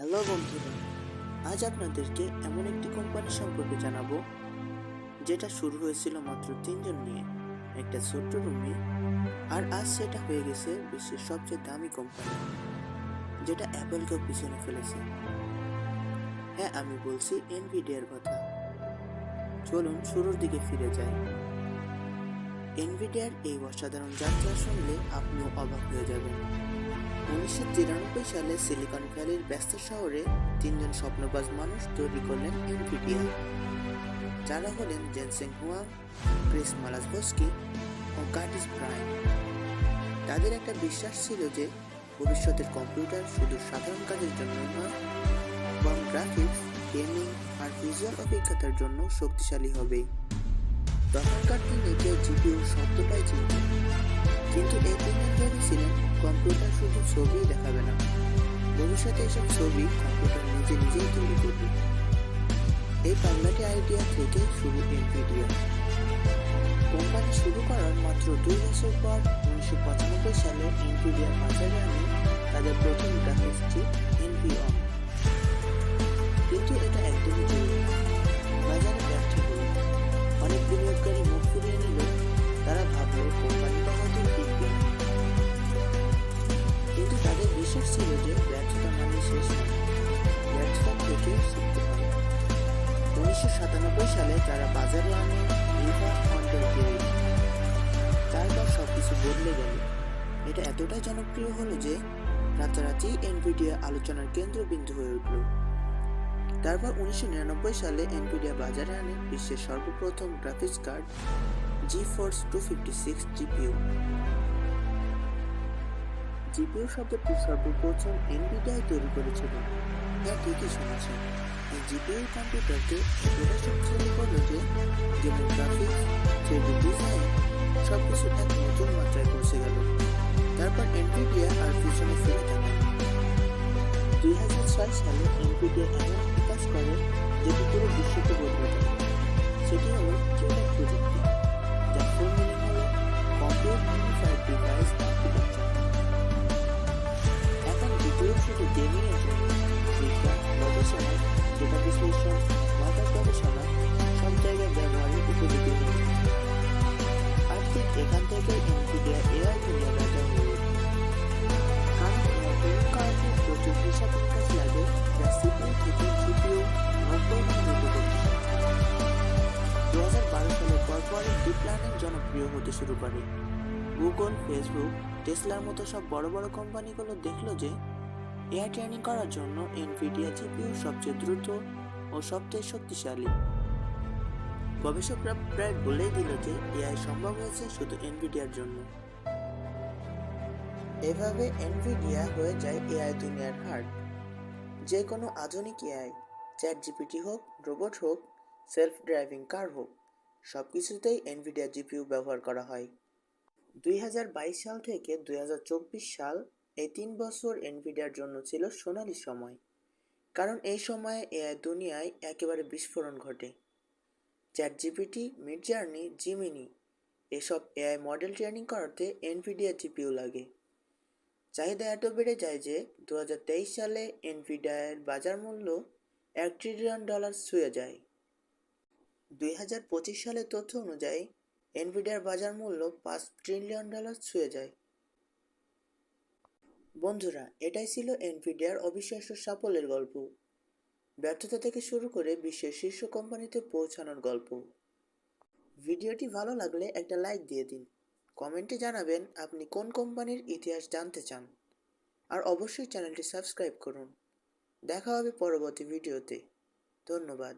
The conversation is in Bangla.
হ্যালো বন্ধুরা, আজ আপনাদেরকে এমন একটি কোম্পানি সম্পর্কে জানাব, যেটা শুরু হয়েছিল মাত্র তিনজন নিয়ে, একটা ছোট্ট রুমে আর আজ সেটা হয়ে গেছে বিশ্বের সবচেয়ে দামি কোম্পানি যেটা অ্যাপেলকেও পিছনে ফেলেছে। হ্যাঁ আমি বলছি এনভিডিয়ার কথা। চলুন শুরুর দিকে ফিরে যাই। এনভিডিয়ার এই অসাধারণ যাত্রা শুনলে আপনিও অবাক হয়ে যাবেন। উনিশশো তিরানব্বই সালে সিলিকন ভ্যালির ব্যস্ত শহরে তিনজন স্বপ্নবাজ মানুষ তৈরি করলেন এনভিডিয়া যারা হলেন জেনসেং হুয়াং, ক্রিস মালাসভস্কি ও কার্টিস ব্রাইন। তাদের একটা বিশ্বাস ছিল যে ভবিষ্যতের কম্পিউটার শুধু সাধারণ কাজের জন্য নয়, বরং গ্রাফিক্স, গেমিং আর ভিজুয়াল অভিজ্ঞতার জন্য শক্তিশালী হবে। তখনকার দিনে কেউ জিপিউ শব্দটাই চিনত। কিন্তু এই তিনজন ভেবেছিলেন কম্পিউটার শুধু ছবি দেখাবে না। ভবিষ্যতে এসব ছবি কম্পিউটার নিজে নিজেই তৈরি করবে। এই পাগলাটি আইডিয়া থেকে শুরু এনভিডিয়া কোম্পানি শুরু করার মাত্র দুই বছর পর উনিশশো পঁচানব্বই সালে এনভিডিয়া বাজারে আনে উনিশশো সাতানব্বই সালে তারা বাজারে আনে রিভার হন্টার গেরিল তারপর সব কিছু বদলে গেল। এটা এতটাই জনপ্রিয় হলো যে রাতারাতি এনভিডিয়া আলোচনার কেন্দ্রবিন্দু হয়ে উঠল। তারপর উনিশশো নিরানব্বই সালে এনভিডিয়া বাজারে আনে বিশ্বের সর্বপ্রথম graphics card GeForce two fifty six GPU GPU শব্দটি সর্বপ্রথম এনভিডিয়ায় তৈরি করেছিল। হ্যাঁ ঠিকই শুনেছেন এই জিপিউ কম্পিউটারকে এতটা করল যে গেমের গ্রাফিক্স থ্রিডি ডিজাইন সব কিছু এক নতুন মাত্রায় পৌঁছে গেল। তারপর এনভিডিয়া আর পিছনে ফিরে থাকে দুই হাজার ছয় সালে এনভিডিয়া এমন বিকাশ করে বারো সালের পরপরই ডিপ লার্নিং জনপ্রিয় হতে শুরু করে। গুগল, ফেসবুক, টেসলার মতো সব বড় বড় কোম্পানিগুলো দেখল যে, এআই ট্রেনিং করার জন্য এনভিডিয়া জিপিইউ সবচেয়ে দ্রুত ও সবচেয়ে শক্তিশালী। গবেষকরা প্রায় বলেই দিল যে, এআই সম্ভব হয়েছে শুধু এনভিডিয়ার জন্য। এভাবে এনভিডিয়া হয়ে যায় এআই দুনিয়ার হার্ট যে কোনো আধুনিক এআই চ্যাট জিপিটি হোক, রোবট হোক সেলফ ড্রাইভিং কার হোক সব কিছুতেই এনভিডিয়া জিপিউ ব্যবহার করা হয়। দুই হাজার বাইশ সাল থেকে দুই হাজার চব্বিশ সাল এই তিন বছর এনভিডিয়ার জন্য ছিল সোনালি সময়। কারণ এই সময়ে এআই দুনিয়ায় একেবারে বিস্ফোরণ ঘটে। Chat GPT Midjourney Gemini এসব এআই মডেল ট্রেনিং করাতে এনভিডিয়া জিপিউ লাগে। চাহিদা এত বেড়ে যায় যে দু হাজার তেইশ সালে এনভিডিয়ার বাজার মূল্য এক ট্রিলিয়ন ডলার ছুঁয়ে যায়। দুই হাজার পঁচিশ সালের তথ্য অনুযায়ী এনভিডিয়ার বাজার মূল্য পাঁচ ট্রিলিয়ন ডলার ছুঁয়ে যায়। বন্ধুরা, এটাই ছিল এনভিডিয়ার অবিশ্বাস্য সাফল্যের গল্প। ব্যর্থতা থেকে শুরু করে বিশ্বের শীর্ষ কোম্পানিতে পৌঁছানোর গল্প। ভিডিওটি ভালো লাগলে একটা লাইক দিয়ে দিন। কমেন্টে জানাবেন আপনি কোন কোম্পানির ইতিহাস জানতে চান। আর অবশ্যই চ্যানেলটি সাবস্ক্রাইব করুন। দেখা হবে পরবর্তী ভিডিওতে। ধন্যবাদ।